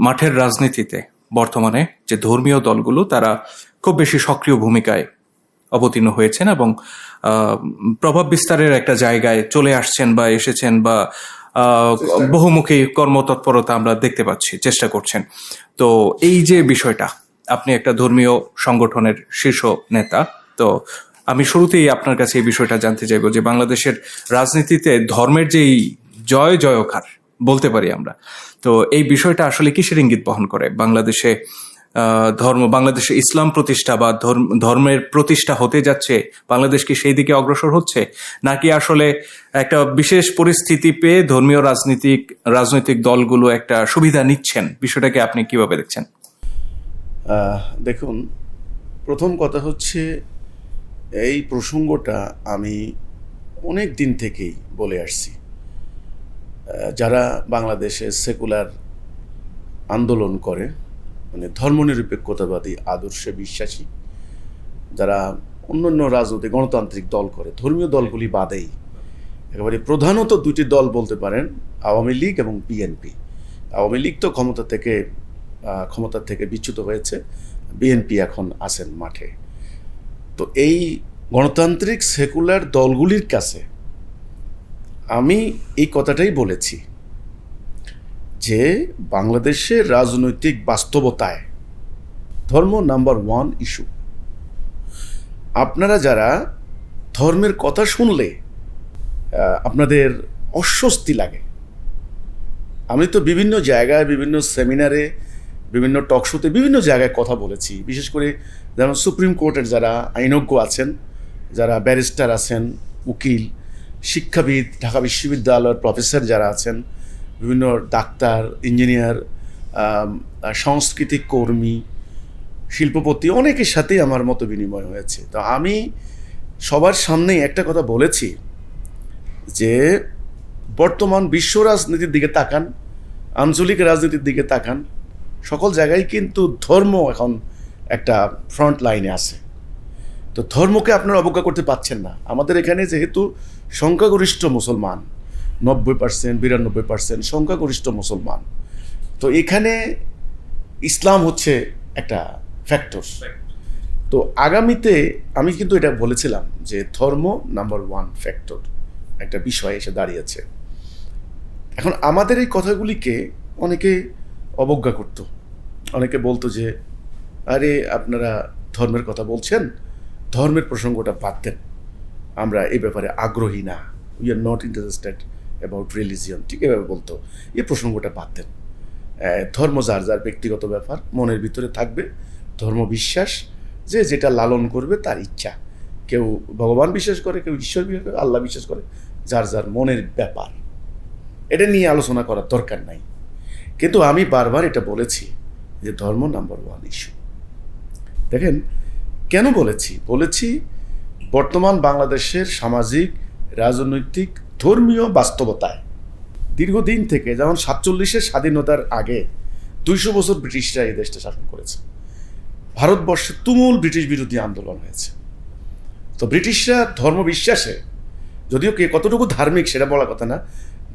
মাঠের রাজনীতিতে বর্তমানে যে ধর্মীয় দলগুলো তারা খুব বেশি সক্রিয় ভূমিকায় অবতীর্ণ হয়েছেন এবং প্রভাব বিস্তারের একটা জায়গায় চলে আসছেন বা এসেছেন বা বহুমুখী কর্মতৎপরতা আমরা দেখতে পাচ্ছি চেষ্টা করছেন। তো এই যে বিষয়টা আপনি একটা ধর্মীয় সংগঠনের শীর্ষ নেতা তো আমি শুরুতেই আপনার কাছে এই বিষয়টা জানতে চাইব যে বাংলাদেশের রাজনীতিতে ধর্মের যেই জয় জয়কার বলতে পারি আমরা। তো এই বিষয়টা আসলে কিসের ইঙ্গিত বহন করে? বাংলাদেশে ধর্ম, বাংলাদেশে ইসলাম প্রতিষ্ঠা বা ধর্ম- ধর্মের প্রতিষ্ঠা হতে যাচ্ছে, বাংলাদেশ কি সেই দিকে অগ্রসর হচ্ছে? নাকি আসলে একটা বিশেষ পরিস্থিতি পেয়ে ধর্মীয় রাজনীতিক, রাজনৈতিক দলগুলো একটা সুবিধা নিচ্ছেন? বিষয়টাকে আপনি কীভাবে দেখছেন? দেখুন, প্রথম কথা হচ্ছে এই প্রসঙ্গটা আমি অনেক দিন থেকেই বলে আসছি। যারা বাংলাদেশে সেকুলার আন্দোলন করে মানে ধর্মনিরপেক্ষতাবাদী, আদর্শে বিশ্বাসী, যারা অন্যান্য রাজনৈতিক গণতান্ত্রিক দল করে, ধর্মীয় দলগুলি বাদেই একেবারে প্রধানত দুটি দল বলতে পারেন, আওয়ামী লীগ এবং বিএনপি। আওয়ামী লীগ তো ক্ষমতা থেকে ক্ষমতা থেকে বিচ্যুত হয়েছে, বিএনপি এখন আছেন মাঠে। তো এই গণতান্ত্রিক সেকুলার দলগুলির কাছে আমি এই কথাটাই বলেছি যে বাংলাদেশের রাজনৈতিক বাস্তবতায় ধর্ম নাম্বার ওয়ান ইস্যু। আপনারা যারা ধর্মের কথা শুনলে আপনাদের অস্বস্তি লাগে। আমি তো বিভিন্ন জায়গায়, বিভিন্ন সেমিনারে, বিভিন্ন টকশোতে বিভিন্ন জায়গায় কথা বলেছি। বিশেষ করে যেমন সুপ্রিম কোর্টের যারা আইনজ্ঞ আছেন, যারা ব্যারিস্টার আছেন, উকিল শিক্ষাবিদ, ঢাকা বিশ্ববিদ্যালয়ের প্রফেসর যারা আছেন, বিভিন্ন ডাক্তার, ইঞ্জিনিয়ার সাংস্কৃতিক কর্মী, শিল্পপতি, অনেকের সাথেই আমার মতো বিনিময় হয়েছে। তো আমি সবার সামনেই একটা কথা বলেছি যে বর্তমান বিশ্ব রাজনীতির দিকে তাকান, আঞ্চলিক রাজনীতির দিকে তাকান, সকল জায়গায় কিন্তু ধর্ম এখন একটা ফ্রন্ট লাইনে আছে। তো ধর্মকে আপনারা অবজ্ঞা করতে পারছেন না। আমাদের এখানে যেহেতু সংখ্যাগরিষ্ঠ মুসলমান, নব্বই পার্সেন্ট বিরানব্বই পার্সেন্ট সংখ্যাগরিষ্ঠ মুসলমান। তো এখানে ইসলাম হচ্ছে একটা ফ্যাক্টর তো আগামীতে আমি কিন্তু এটা বলেছিলাম যে ধর্ম নাম্বার ওয়ান ফ্যাক্টর একটা বিষয় এসে দাঁড়িয়েছে। এখন আমাদের এই কথাগুলিকে অনেকে অবজ্ঞা করত। অনেকে বলতো যে, আরে আপনারা ধর্মের কথা বলছেন, ধর্মের প্রসঙ্গটা বাদ দেন। আমরা এই ব্যাপারে আগ্রহী না। We are not interested about religion ঠিক এভাবে বলতো। এই প্রসঙ্গটা বাদ দেন। ধর্ম যার যার ব্যক্তিগত ব্যাপার, মনের ভিতরে থাকবে ধর্ম বিশ্বাস, যে যেটা লালন করবে তার ইচ্ছা। কেউ ভগবান বিশ্বাস করে, কেউ ঈশ্বর বিশ্বাস করে, আল্লাহ বিশ্বাস করে, যার যার মনের ব্যাপার। এটা নিয়ে আলোচনা করার দরকার নাই। কিন্তু আমি বারবার এটা বলেছি যে ধর্ম নাম্বার ওয়ান ইস্যু দেখেন, কেন বলেছি? বলেছি বর্তমান বাংলাদেশের সামাজিক, রাজনৈতিক, ধর্মীয় বাস্তবতায় দীর্ঘদিন থেকে যেমন সাতচল্লিশের স্বাধীনতার আগে দুইশো বছর ব্রিটিশরা এই দেশটা শাসন করেছে। ভারতবর্ষে তুমুল ব্রিটিশ বিরোধী আন্দোলন হয়েছে। তো ব্রিটিশরা ধর্ম বিশ্বাসে যদিও কে কতটুকু ধার্মিক সেটা বলা কথা না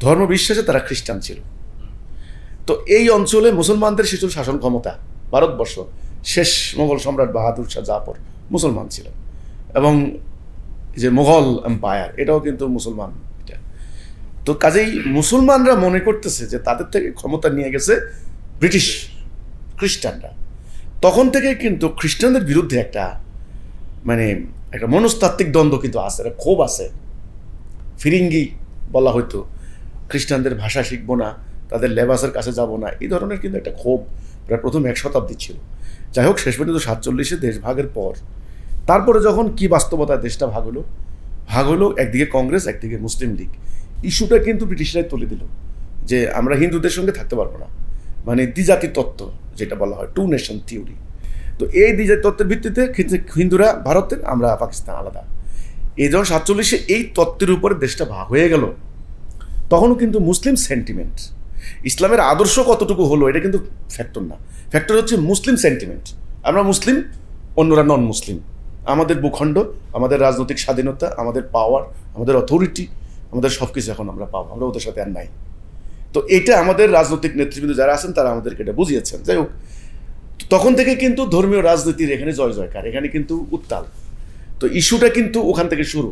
ধর্ম বিশ্বাসে তারা খ্রিস্টান ছিল। তো এই অঞ্চলে মুসলমানদের শিশু শাসন ক্ষমতা ভারতবর্ষ, শেষ মোগল সম্রাট বাহাদুর শাহ জাফর মুসলমান ছিল এবং যে মোগল এম্পায়ার এটাও কিন্তু মুসলমান। এটা তো কাজেই মুসলমানরা মনে করতেছে যে তাদের থেকে ক্ষমতা নিয়ে গেছে ব্রিটিশ খ্রিস্টানরা। তখন থেকে কিন্তু খ্রিস্টানদের বিরুদ্ধে একটা মানে একটা মনস্তাত্ত্বিক দ্বন্দ্ব কিন্তু আছে, একটা ক্ষোভ আছে। ফিরিঙ্গি বলা হয়তো খ্রিস্টানদের ভাষা শিখব না, তাদের লেবাসের কাছে যাব না, এই ধরনের কিন্তু একটা ক্ষোভ প্রায় প্রথম এক শতাব্দী ছিল। যাই হোক, শেষ পর্যন্ত সাতচল্লিশে দেশভাগের পর তারপরে যখন কি বাস্তবতায় দেশটা ভাগ হলো? ভাগ হলো একদিকে কংগ্রেস, একদিকে মুসলিম লীগ। ইস্যুটা কিন্তু ব্রিটিশরাই তুলে দিল যে আমরা হিন্দুদের সঙ্গে থাকতে পারব না। মানে দ্বিজাতি তত্ত্ব যেটা বলা হয় টু নেশন থিওরি তো এই দ্বিজাতি তত্ত্বের ভিত্তিতে হিন্দুরা ভারতের, আমরা পাকিস্তান আলাদা। এই যখন সাতচল্লিশে এই তত্ত্বের উপরে দেশটা ভাগ হয়ে গেল, তখনও কিন্তু মুসলিম সেন্টিমেন্ট ইসলামের আদর্শ কতটুকু হলো এটা কিন্তু ফ্যাক্টর না। ফ্যাক্টর হচ্ছে মুসলিম সেন্টিমেন্ট আমরা মুসলিম, অন্যরা নন মুসলিম আমাদের ভূখণ্ড, আমাদের রাজনৈতিক স্বাধীনতা, আমাদের পাওয়ার আমাদের অথরিটি আমাদের সব কিছু এখন আমরা পাবো। আমরা ওদের সাথে আর নাই। তো এটা আমাদের রাজনৈতিক নেতৃবৃন্দ যারা আছেন, তারা আমাদেরকে এটা বুঝিয়েছেন। যাই হোক, তখন থেকে কিন্তু ধর্মীয় রাজনীতির এখানে জয় জয়কার এখানে কিন্তু উত্তাল। তো ইস্যুটা কিন্তু ওখান থেকে শুরু।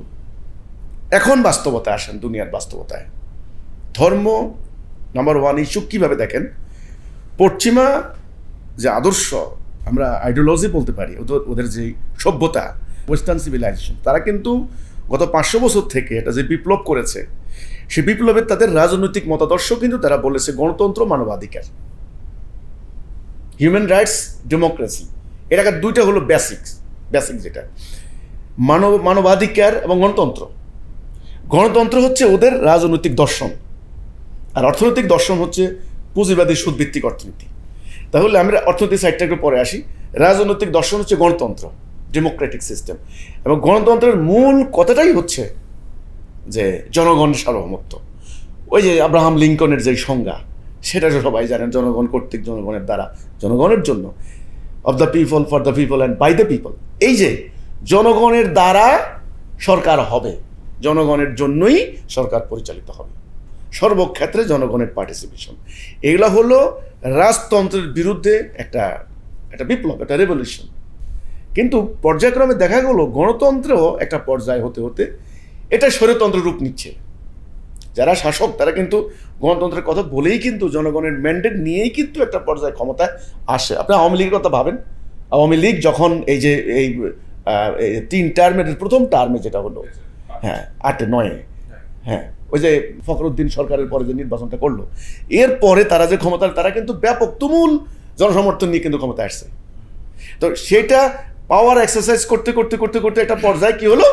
এখন বাস্তবতায় আসেন দুনিয়ার বাস্তবতায়। ধর্ম নাম্বার ওয়ান ইস্যু কীভাবে দেখেন? পশ্চিমা যে আদর্শ আমরা আইডিওলজি বলতে পারি, ওদের যে সভ্যতা ওয়েস্টার্ন সিভিলাইজেশন তারা কিন্তু গত পাঁচশো বছর থেকে এটা যে বিপ্লব করেছে সেই বিপ্লবের তাদের রাজনৈতিক মতাদর্শ কিন্তু তারা বলেছে গণতন্ত্র মানবাধিকার হিউম্যান রাইটস ডেমোক্রেসি এটাকে দুইটা হলো বেসিক্স বেসিক যেটা, মানব, মানবাধিকার এবং গণতন্ত্র গণতন্ত্র হচ্ছে ওদের রাজনৈতিক দর্শন, আর অর্থনৈতিক দর্শন হচ্ছে পুঁজিবাদী সুদভিত্তিক অর্থনীতি তাহলে আমরা অর্থনৈতিক সাইডটা একটু পরে আসি। রাজনৈতিক দর্শন হচ্ছে গণতন্ত্র ডেমোক্রেটিক সিস্টেম এবং গণতন্ত্রের মূল কথাটাই হচ্ছে যে জনগণের সার্বভৌমত্ব। ওই যে আব্রাহাম লিঙ্কনের যে সংজ্ঞা, সেটা তো সবাই জানেন, জনগণ কর্তৃক জনগণের দ্বারা, জনগণের জন্য। Of the people for the people and by the people এই যে জনগণের দ্বারা সরকার হবে, জনগণের জন্যই সরকার পরিচালিত হবে। সর্বক্ষেত্রে জনগণের পার্টিসিপেশন এগুলো হলো রাজতন্ত্রের বিরুদ্ধে একটা একটা বিপ্লব, একটা রেভলিউশন কিন্তু পর্যায়ক্রমে দেখা গেল গণতন্ত্রেও একটা পর্যায় হতে হতে এটা স্বৈরতন্ত্র রূপ নিচ্ছে। যারা শাসক, তারা কিন্তু গণতন্ত্রের কথা বলেই কিন্তু জনগণের ম্যান্ডেট নিয়েই কিন্তু একটা পর্যায়ে ক্ষমতায় আসে। আপনি আওয়ামী লীগের কথা ভাবেন? আওয়ামী লীগ যখন এই যে, এই এই তিন টার্মের প্রথম টার্মে যেটা হলো হ্যাঁ আটে, নয়ে হ্যাঁ ওই যে ফখরুদ্দিন সরকারের পরে যে নির্বাচনটা করল, এরপরে তারা যে ক্ষমতা তারা কিন্তু ব্যাপক তুমুল জনসমর্থন নিয়ে কিন্তু ক্ষমতা আসছে। তো সেটা পাওয়ার এক্সারসাইজ করতে করতে করতে করতে একটা পর্যায়ে কি হলো?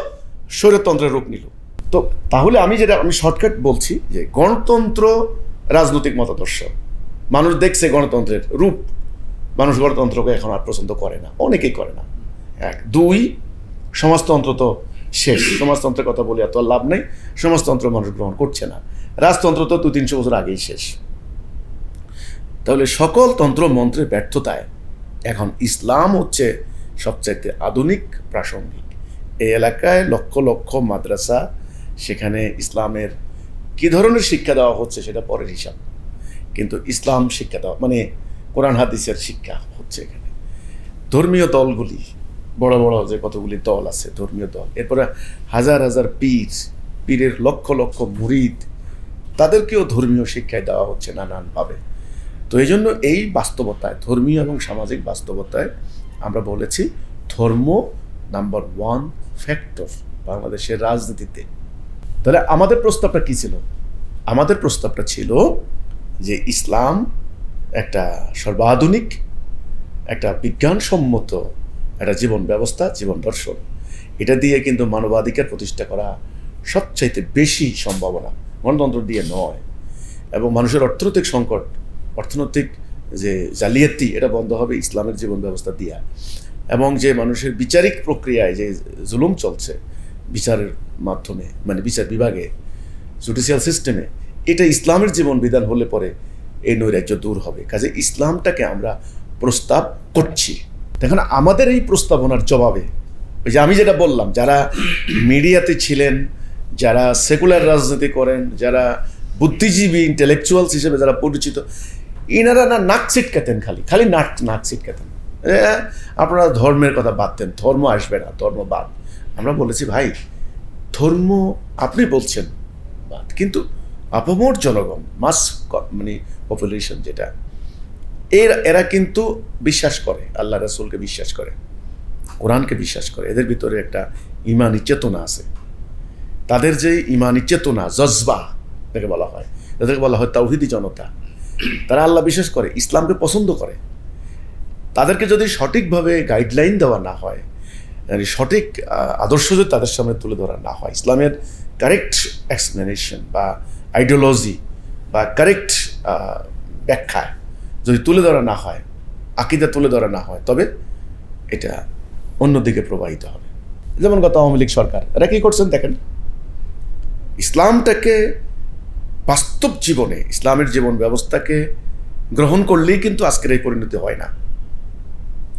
স্বৈরতন্ত্রের রূপ নিল। তো তাহলে আমি যেটা, আমি শর্টকাট বলছি যে গণতন্ত্র রাজনৈতিক মতাদর্শ। মানুষ দেখছে গণতন্ত্রের রূপ। মানুষ গণতন্ত্রকে এখন আর পছন্দ করে না। অনেকেই করে না। এক। দুই, সমাজতন্ত্র তো শেষ। সমাজতন্ত্রের কথা বলে, এত লাভ নেই। সমাজতন্ত্র মানুষ গ্রহণ করছে না। রাজতন্ত্র তো দু তিনশো বছর আগেই শেষ। তাহলে সকল তন্ত্র মন্ত্রের ব্যর্থতায় এখন ইসলাম হচ্ছে সবচাইতে আধুনিক, প্রাসঙ্গিক। এই এলাকায় লক্ষ লক্ষ মাদ্রাসা, সেখানে ইসলামের কি ধরনের শিক্ষা দেওয়া হচ্ছে সেটা পরের হিসাব। কিন্তু ইসলাম শিক্ষা দেওয়া মানে কোরআন, হাদিসের শিক্ষা হচ্ছে এখানে। ধর্মীয় দলগুলি বড় বড় যে কতগুলি দল আছে, ধর্মীয় দল, এরপরে হাজার হাজার পীর, পীরের লক্ষ লক্ষ মুরিদ, তাদেরকেও ধর্মীয় শিক্ষায় দেওয়া হচ্ছে নানানভাবে। তো এই জন্য এই বাস্তবতায়, ধর্মীয় এবং সামাজিক বাস্তবতায় আমরা বলেছি ধর্ম নাম্বার ওয়ান ফ্যাক্টর বাংলাদেশের রাজনীতিতে। তাহলে আমাদের প্রস্তাবটা কি ছিল? আমাদের প্রস্তাবটা ছিল যে ইসলাম একটা সর্বাধুনিক, একটা বিজ্ঞানসম্মত একটা জীবন ব্যবস্থা, জীবন দর্শন। এটা দিয়ে কিন্তু মানবাধিকার প্রতিষ্ঠা করা সবচাইতে বেশি সম্ভাবনা, গণতন্ত্র দিয়ে নয়। এবং মানুষের অর্থনৈতিক সংকট, অর্থনৈতিক যে জালিয়াতি, এটা বন্ধ হবে ইসলামের জীবন ব্যবস্থা দিয়া। এবং যে মানুষের বিচারিক প্রক্রিয়ায় যে জুলুম চলছে বিচারের মাধ্যমে মানে বিচার বিভাগে, জুডিশিয়াল সিস্টেমে, এটা ইসলামের জীবন বিধান হলে পরে এই নৈরাজ্য দূর হবে। কাজে ইসলামটাকে আমরা প্রস্তাব করছি। দেখুন, আমাদের এই প্রস্তাবনার জবাবে, ওই যে আমি যেটা বললাম, যারা মিডিয়াতে ছিলেন, যারা সেকুলার রাজনীতি করেন, যারা বুদ্ধিজীবী ইন্টেলেকচুয়ালস হিসেবে যারা পরিচিত, ইনারা না নাক ছিটকাতেন খালি খালি নাক নাক ছিটকাতেন। আপনারা ধর্মের কথা বাদ দেন ধর্ম আসবে না, ধর্ম বাদ। আমরা বলেছি, ভাই, ধর্ম আপনি বলছেন, বাদ। কিন্তু আপামর জনগণ মাস মানে পপুলেশন যেটা এর, এরা কিন্তু বিশ্বাস করে, আল্লাহ রাসূলকে বিশ্বাস করে, কোরআনকে বিশ্বাস করে। এদের ভিতরে একটা ইমানি চেতনা আছে। তাদের যে ইমানি চেতনা, জজবা তাকে বলা হয় তাদেরকে বলা হয় তাওহিদি জনতা। তারা আল্লাহ বিশ্বাস করে, ইসলামকে পছন্দ করে। তাদেরকে যদি সঠিকভাবে গাইডলাইন দেওয়া না হয় মানে সঠিক আদর্শ যদি তাদের সামনে তুলে ধরা না হয়, ইসলামের কারেক্ট এক্সপ্লেনেশন বা আইডিওলজি বা কারেক্ট ব্যাখ্যা যদি তুলে ধরা না হয়, আকিদা তুলে ধরা না হয়, তবে এটা অন্যদিকে প্রবাহিত হবে। যেমন গত আওয়ামী লীগ সরকার, এরা কি করছেন দেখেন? ইসলামটাকে বাস্তব জীবনে, ইসলামের জীবন ব্যবস্থাকে গ্রহণ করলেই কিন্তু আজকের এই পরিণতি হয় না।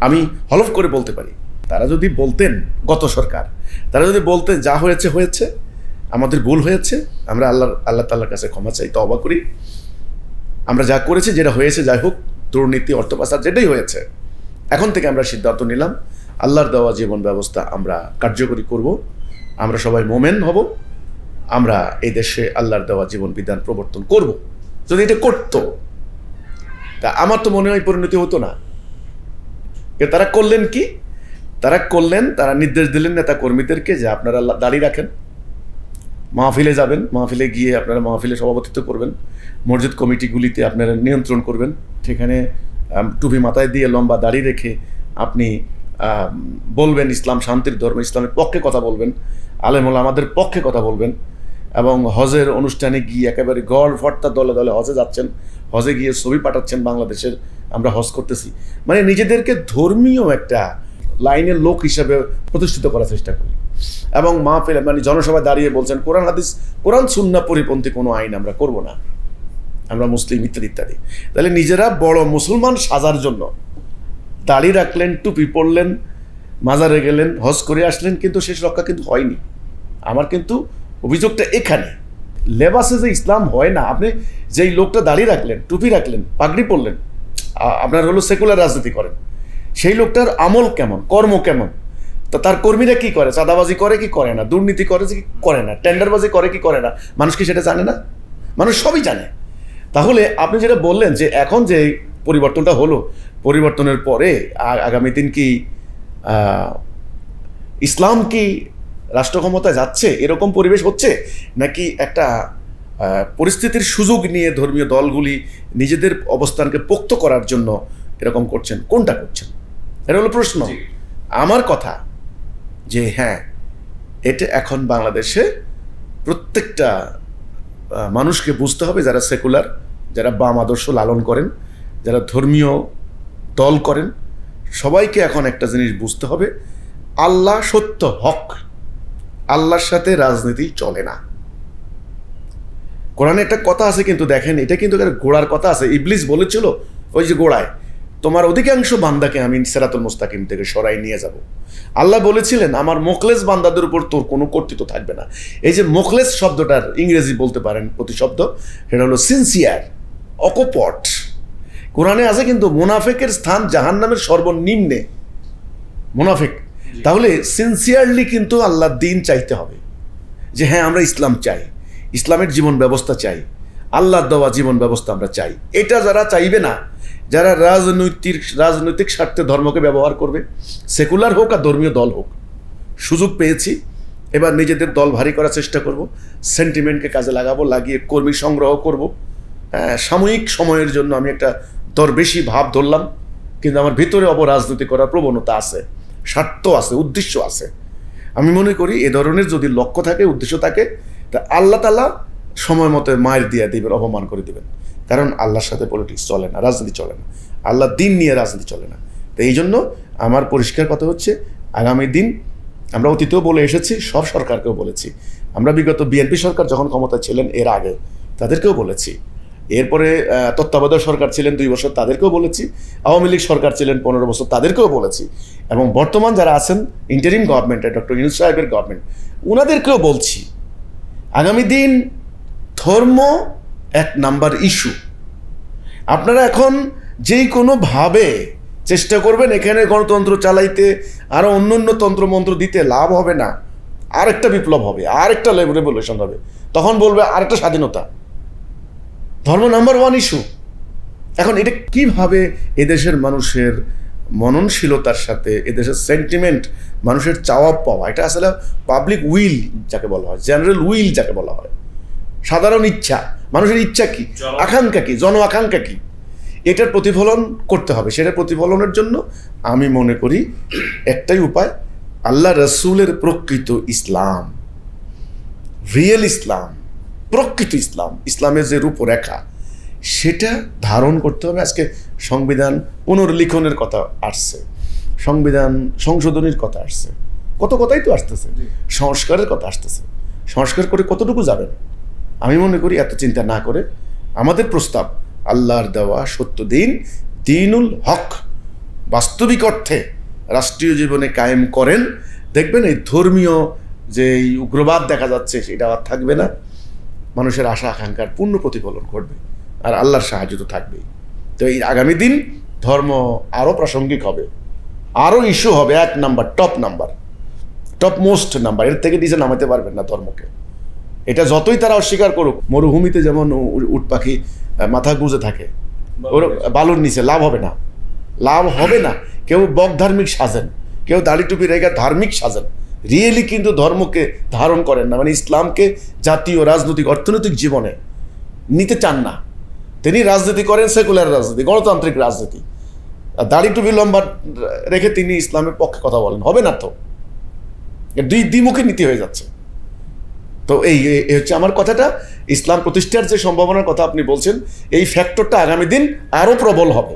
আমি হলফ করে বলতে পারি, তারা যদি বলতেন গত সরকার, তারা যদি বলতেন যা হয়েছে হয়েছে, আমাদের ভুল হয়েছে, আমরা আল্লাহ আল্লাহ তাল্লার কাছে ক্ষমা চাই তবা করি। আমরা যা করেছি, যেটা হয়েছে, যাই হোক, দুর্নীতি অর্থ পাচার যেটাই হয়েছে, এখন থেকে আমরা সিদ্ধান্ত নিলাম, আল্লাহর দেওয়া জীবন ব্যবস্থা আমরা কার্যকরী করব, আমরা সবাই মোমেন হব, আমরা এই দেশে আল্লাহর দেওয়া জীবন বিধান প্রবর্তন করব। যদি এটা করতো, তা আমার তো মনে হয় পরিণতি হতো না। তারা করলেন কি? তারা করলেন, তারা নির্দেশ দিলেন নেতা কর্মীদেরকে যে আপনারা দাঁড়িয়ে রাখেন। মাহফিলে যাবেন, মাহফিলে গিয়ে আপনারা মাহফিলে সভাপতিত্ব করবেন, মসজিদ কমিটিগুলিতে আপনারা নিয়ন্ত্রণ করবেন, সেখানে টুপি মাথায় দিয়ে লম্বা দাড়ি রেখে আপনি বলবেন ইসলাম শান্তির ধর্ম, ইসলামের পক্ষে কথা বলবেন, আলেমুল আমাদের পক্ষে কথা বলবেন, এবং হজের অনুষ্ঠানে গিয়ে একেবারে গড় ফর্তা দলে দলে হজে যাচ্ছেন, হজে গিয়ে ছবি পাঠাচ্ছেন বাংলাদেশের, আমরা হজ করতেছি। মানে নিজেদেরকে ধর্মীয় একটা লাইনের লোক হিসাবে প্রতিষ্ঠিত করার চেষ্টা করি। এবং মা ফেলে মানে জনসভায় দাঁড়িয়ে বলছেন, কোরআন হাদিস, কোরআন সুন্না পরিপন্থী কোনো আইন আমরা করব না। আমরা মুসলিম, ইত্যাদি ইত্যাদি। তাহলে নিজেরা বড় মুসলমান সাজার জন্য দাড়ি রাখলেন, টুপি পরলেন, মাজারে গেলেন, হজ করে আসলেন, কিন্তু শেষ রক্ষা কিন্তু হয়নি। আমার কিন্তু অভিযোগটা এখানে। লেবাসে যে ইসলাম হয় না, আপনি যেই লোকটা দাঁড়িয়ে রাখলেন, টুপি রাখলেন, পাগড়ি পরলেন আপনার হলো সেকুলার রাজনীতি করেন। সেই লোকটার আমল কেমন? কর্ম কেমন? তা তার কর্মীরা কি করে? চাঁদাবাজি করে কি করে না? দুর্নীতি করে কি করে না? টেন্ডারবাজি করে কি করে না? মানুষ কি সেটা জানে না? মানুষ সবই জানে। তাহলে আপনি যেটা বললেন যে এখন যে পরিবর্তনটা হলো, পরিবর্তনের পরে আগামী দিন কি ইসলাম কি রাষ্ট্র ক্ষমতায় যাচ্ছে? এরকম পরিবেশ হচ্ছে? নাকি একটা পরিস্থিতির সুযোগ নিয়ে ধর্মীয় দলগুলি নিজেদের অবস্থানকে পোক্ত করার জন্য এরকম করছেন? কোনটা করছেন? এটা হলো প্রশ্ন। আমার কথা যে হ্যাঁ এটা এখন বাংলাদেশে প্রত্যেকটা মানুষকে বুঝতে হবে যারা সেকুলার যারা বাম আদর্শ লালন করেন যারা ধর্মীয় দল করেন সবাইকে এখন একটা জিনিস বুঝতে হবে আল্লাহ সত্য হক আল্লাহর সাথে রাজনীতি চলে না। কোরআনে একটা কথা আছে কিন্তু দেখেন এটা কিন্তু গোড়ার কথা আছে। ইবলিস বলেছিল ওই যে গোড়ায় তোমার অধিকাংশ বান্দাকে আমি সেরাতুল মুস্তাকিম থেকে সরাই নিয়ে যাব। আল্লাহ বলেছিলেন আমার মোখলেস বান্দাদের উপর তোর কোনো কর্তৃত্ব থাকবে না। এই যে মোখলেস শব্দটার ইংরেজি বলতে পারেন প্রতিশব্দ সেটা হলো সিনসিয়ার অকপট। কোরআনে আছে কিন্তু মোনাফেকের স্থান জাহান্নামের সর্বনিম্নে। মোনাফেক। তাহলে সিনসিয়ারলি কিন্তু আল্লাহ দিন চাইতে হবে। যে হ্যাঁ আমরা ইসলাম চাই ইসলামের জীবন ব্যবস্থা চাই আল্লাহ দেওয়া জীবন ব্যবস্থা আমরা চাই। এটা যারা চাইবে না যারা রাজনৈতিক রাজনৈতিক স্বার্থে ধর্মকে ব্যবহার করবে সেকুলার হোক আর ধর্মীয় দল হোক সুযোগ পেয়েছি এবার নিজেদের দল ভারী করার চেষ্টা করব সেন্টিমেন্টকে কাজে লাগাবো লাগিয়ে কর্মী সংগ্রহ করব। হ্যাঁ, সাময়িক সময়ের জন্য আমি একটা দরবেশি ভাব ধরলাম কিন্তু আমার ভিতরে অপরাজনীতি করার প্রবণতা আছে স্বার্থ আছে উদ্দেশ্য আছে। আমি মনে করি এ ধরনের যদি লক্ষ্য থাকে উদ্দেশ্য থাকে তা আল্লাহ তালা সময় মতো মায়ের দিয়ে দিবেন অপমান করে দিবেন। কারণ আল্লাহর সাথে পলিটিক্স চলে না, রাজনীতি চলে না। আল্লাহ দিন নিয়ে রাজনীতি চলে না। তো এই জন্য আমার পরিষ্কার কথা হচ্ছে, আগামী দিন আমরা অতীতেও বলে এসেছি, সব সরকারকেও বলেছি। আমরা বিগত বিএনপি সরকার যখন ক্ষমতায় ছিলেন, এর আগে তাদেরকেও বলেছি। এরপরে তত্ত্বাবধায়ক সরকার ছিলেন দুই বছর, তাদেরকেও বলেছি। আওয়ামী লীগ সরকার ছিলেন পনেরো বছর, তাদেরকেও বলেছি। এবং বর্তমান যারা আছেন ইন্টারিম গভর্নমেন্টে ডক্টর ইউনুস সাহেবের গভর্নমেন্ট ওনাদেরকেও বলছি, আগামী দিন ধর্ম এক নাম্বার ইস্যু আপনারা এখন যেই কোনোভাবে চেষ্টা করবেন এখানে গণতন্ত্র চালাইতে আরও অন্য অন্য তন্ত্রমন্ত্র দিতে লাভ হবে না। আরেকটা বিপ্লব হবে আর আরেকটা রেভলিউশন হবে। তখন বলবে আরেকটা স্বাধীনতা। ধর্ম নাম্বার ওয়ান ইস্যু এখন এটা কীভাবে এদেশের মানুষের মননশীলতার সাথে, এদেশের সেন্টিমেন্ট মানুষের চাওয়া পাওয়া এটা আসলে পাবলিক উইল যাকে বলা হয় জেনারেল উইল যাকে বলা হয়। সাধারণ ইচ্ছা। মানুষের ইচ্ছা কি? আকাঙ্ক্ষা কি? জন আকাঙ্ক্ষা কি? এটার প্রতিফলন করতে হবে। সেটা প্রতিফলনের জন্য আমি মনে করি একটাই উপায় আল্লাহ রসুলের প্রকৃত ইসলাম রিয়েল ইসলাম প্রকৃত ইসলাম ইসলামের যে রূপরেখা সেটা ধারণ করতে হবে। আজকে সংবিধান পুনর্লিখনের কথা আসছে সংবিধান সংশোধনীর কথা আসছে। কত কথাই তো আসতেছে সংস্কারের কথা আসতেছে। সংস্কার করে কতটুকু যাবেন? আমি মনে করি এত চিন্তা না করে আমাদের প্রস্তাব, আল্লাহর দেওয়া সত্য দিন, দিনুল হক, বাস্তবিক অর্থে রাষ্ট্রীয় জীবনে কায়েম করেন। দেখবেন এই ধর্মীয় যে এই উগ্রবাদ দেখা যাচ্ছে সেটা আর থাকবে না। মানুষের আশা, আকাঙ্ক্ষার পূর্ণ প্রতিফলন ঘটবে আর আল্লাহর সাহায্য তো থাকবেই। তো এই আগামী দিন ধর্ম আরও প্রাসঙ্গিক হবে, আরও ইস্যু হবে, এক number top number top most number, এর থেকে নিচে নামাতে পারবেন না ধর্মকে। এটা যতই তারা অস্বীকার করুক মরুভূমিতে যেমন উট পাখি মাথা গুঁজে থাকে ওর বালুর নিচে লাভ হবে না। লাভ হবে না। কেউ বক ধার্মিক সাজেন কেউ দাড়ি টুপি রেখে ধার্মিক সাজেন। রিয়েলি কিন্তু ধর্মকে ধারণ করেন না মানে ইসলামকে জাতীয় রাজনৈতিক অর্থনৈতিক জীবনে নিতে চান না। তিনি রাজনীতি করেন সেকুলার রাজনীতি গণতান্ত্রিক রাজনীতি। আর দাড়ি টুপি লম্বা রেখে তিনি ইসলামের পক্ষে কথা বলেন হবে না তো? দুই দ্বিমুখী নীতি হয়ে যাচ্ছে। তো এই হচ্ছে আমার কথাটা। ইসলাম প্রতিষ্ঠার যে সম্ভাবনার কথা আপনি বলছেন, এই ফ্যাক্টরটা আগামী দিন আরও প্রবল হবে।